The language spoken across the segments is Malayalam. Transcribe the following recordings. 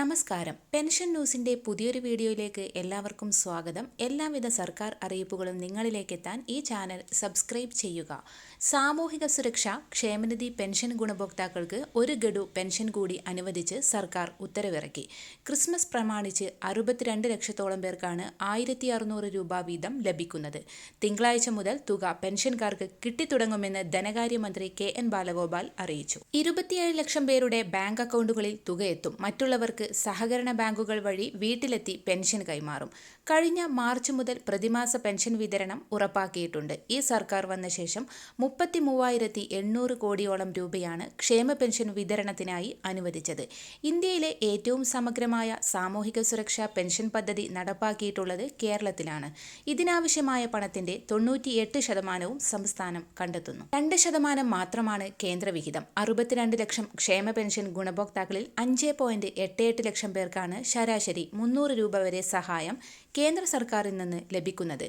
നമസ്കാരം. പെൻഷൻ ന്യൂസിന്റെ പുതിയൊരു വീഡിയോയിലേക്ക് എല്ലാവർക്കും സ്വാഗതം. എല്ലാവിധ സർക്കാർ അറിയിപ്പുകളും നിങ്ങളിലേക്ക് എത്താൻ ഈ ചാനൽ സബ്സ്ക്രൈബ് ചെയ്യുക. സാമൂഹിക സുരക്ഷ ക്ഷേമനിധി പെൻഷൻ ഗുണഭോക്താക്കൾക്ക് ഒരു ഗഡു പെൻഷൻ കൂടി അനുവദിച്ച് സർക്കാർ ഉത്തരവിറക്കി. ക്രിസ്മസ് പ്രമാണിച്ച് അറുപത്തിരണ്ട് ലക്ഷത്തോളം പേർക്കാണ് ആയിരത്തി അറുന്നൂറ് രൂപ വീതം ലഭിക്കുന്നത്. തിങ്കളാഴ്ച മുതൽ തുക പെൻഷൻകാർക്ക് കിട്ടിത്തുടങ്ങുമെന്ന് ധനകാര്യമന്ത്രി കെ എൻ ബാലഗോപാൽ അറിയിച്ചു. ഇരുപത്തിയേഴ് ലക്ഷം പേരുടെ ബാങ്ക് അക്കൗണ്ടുകളിൽ തുക എത്തും. മറ്റുള്ളവർക്ക് സഹകരണ ബാങ്കുകൾ വഴി വീട്ടിലെത്തി പെൻഷൻ കൈമാറും. കഴിഞ്ഞ മാർച്ച് മുതൽ പ്രതിമാസ പെൻഷൻ വിതരണം ഉറപ്പാക്കിയിട്ടുണ്ട്. ഈ സർക്കാർ വന്ന ശേഷം മുപ്പത്തി മൂവായിരത്തി എണ്ണൂറ് കോടിയോളം രൂപയാണ് ക്ഷേമ പെൻഷൻ വിതരണത്തിനായി അനുവദിച്ചത്. ഇന്ത്യയിലെ ഏറ്റവും സമഗ്രമായ സാമൂഹിക സുരക്ഷാ പെൻഷൻ പദ്ധതി നടപ്പാക്കിയിട്ടുള്ളത് കേരളത്തിലാണ്. ഇതിനാവശ്യമായ പണത്തിന്റെ തൊണ്ണൂറ്റിയെട്ട് ശതമാനവും സംസ്ഥാനം കണ്ടെത്തുന്നു. രണ്ട് ശതമാനം മാത്രമാണ് കേന്ദ്രവിഹിതം. അറുപത്തിരണ്ട് ലക്ഷം ക്ഷേമ പെൻഷൻ ഗുണഭോക്താക്കളിൽ അഞ്ച് പോയിന്റ് എട്ട് എട്ട് ലക്ഷം പേർക്കാണ് ശരാശരി മുന്നൂറ് രൂപ വരെ സഹായം കേന്ദ്ര സർക്കാരിൽ നിന്ന് ലഭിക്കുന്നത്.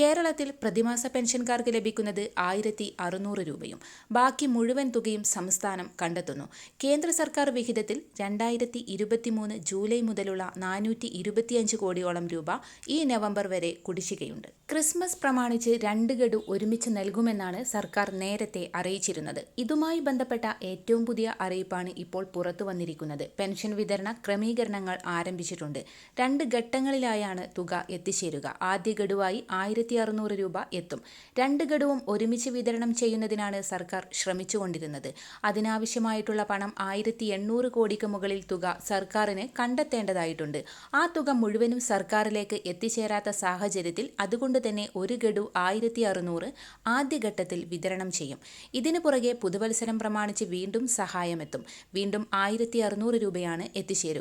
കേരളത്തിൽ പ്രതിമാസ പെൻഷൻകാർക്ക് ലഭിക്കുന്നത് ആയിരത്തി അറുന്നൂറ് രൂപയും ബാക്കി മുഴുവൻ തുകയും സംസ്ഥാനം കണ്ടെത്തുന്നു. കേന്ദ്ര സർക്കാർ വിഹിതത്തിൽ രണ്ടായിരത്തി ഇരുപത്തിമൂന്ന് ജൂലൈ മുതലുള്ള നാനൂറ്റി ഇരുപത്തിയഞ്ച് കോടിയോളം രൂപ ഈ നവംബർ വരെ കുടിശ്ശികയുണ്ട്. ക്രിസ്മസ് പ്രമാണിച്ച് രണ്ട് ഗഡു ഒരുമിച്ച് നൽകുമെന്നാണ് സർക്കാർ നേരത്തെ അറിയിച്ചിരുന്നത്. ഇതുമായി ബന്ധപ്പെട്ട ഏറ്റവും പുതിയ അറിയിപ്പാണ് ഇപ്പോൾ പുറത്തു വന്നിരിക്കുന്നത് പെൻഷൻ വിതരണ ക്രമീകരണങ്ങൾ ആരംഭിച്ചിട്ടുണ്ട്. രണ്ട് ഘട്ടങ്ങളിലായാണ് തുക എത്തിച്ചേരുക. ആദ്യ ഗഡുവായി ആയിരത്തി അറുന്നൂറ് രൂപ എത്തും. രണ്ട് ഗഡുവും ഒരുമിച്ച് വിതരണം ചെയ്യുന്നതിനാണ് സർക്കാർ ശ്രമിച്ചുകൊണ്ടിരുന്നത്. അതിനാവശ്യമായിട്ടുള്ള പണം ആയിരത്തി എണ്ണൂറ് കോടിക്ക് മുകളിൽ തുക സർക്കാരിന് കണ്ടെത്തേണ്ടതായിട്ടുണ്ട്. ആ തുക മുഴുവനും സർക്കാരിലേക്ക് എത്തിച്ചേരാത്ത സാഹചര്യത്തിൽ അതുകൊണ്ട് തന്നെ ഒരു ഗഡു ആയിരത്തി അറുന്നൂറ് ആദ്യഘട്ടത്തിൽ വിതരണം ചെയ്യും. ഇതിനു പുറകെ പുതുവത്സരം പ്രമാണിച്ച് വീണ്ടും സഹായമെത്തും. വീണ്ടും ആയിരത്തി അറുന്നൂറ് രൂപയാണ് എത്തിച്ചേരുക.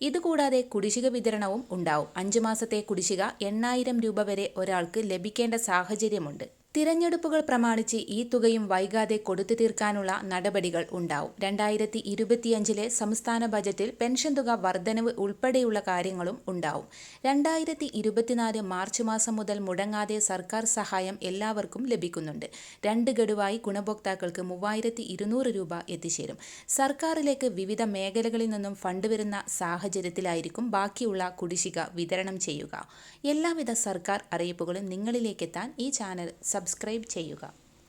ഇതുകൂടാതെ കുടിശ്ശിക വിതരണവും ഉണ്ടാവും. അഞ്ചു മാസത്തെ കുടിശ്ശിക എണ്ണായിരം രൂപ വരെ ഒരാൾക്ക് ലഭിക്കേണ്ട സാഹചര്യമുണ്ട്. തിരഞ്ഞെടുപ്പുകൾ പ്രമാണിച്ച് ഈ തുകയും വൈകാതെ കൊടുത്തു തീർക്കാനുള്ള നടപടികൾ ഉണ്ടാവും. രണ്ടായിരത്തി ഇരുപത്തിയഞ്ചിലെ സംസ്ഥാന ബജറ്റിൽ പെൻഷൻ തുക വർധനവ് ഉൾപ്പെടെയുള്ള കാര്യങ്ങളും ഉണ്ടാവും. രണ്ടായിരത്തി ഇരുപത്തിനാല് മാർച്ച് മാസം മുതൽ മുടങ്ങാതെ സർക്കാർ സഹായം എല്ലാവർക്കും ലഭിക്കുന്നുണ്ട്. രണ്ട് ഗഡുവായി ഗുണഭോക്താക്കൾക്ക് മൂവായിരത്തി ഇരുന്നൂറ് രൂപ എത്തിച്ചേരും. സർക്കാരിലേക്ക് വിവിധ മേഖലകളിൽ നിന്നും ഫണ്ട് വരുന്ന സാഹചര്യത്തിലായിരിക്കും ബാക്കിയുള്ള കുടിശ്ശിക വിതരണം ചെയ്യുക. എല്ലാവിധ സർക്കാർ അറിയിപ്പുകളും നിങ്ങളിലേക്കെത്താൻ ഈ ചാനൽ സബ്സ്ക്രൈബ് ചെയ്യുക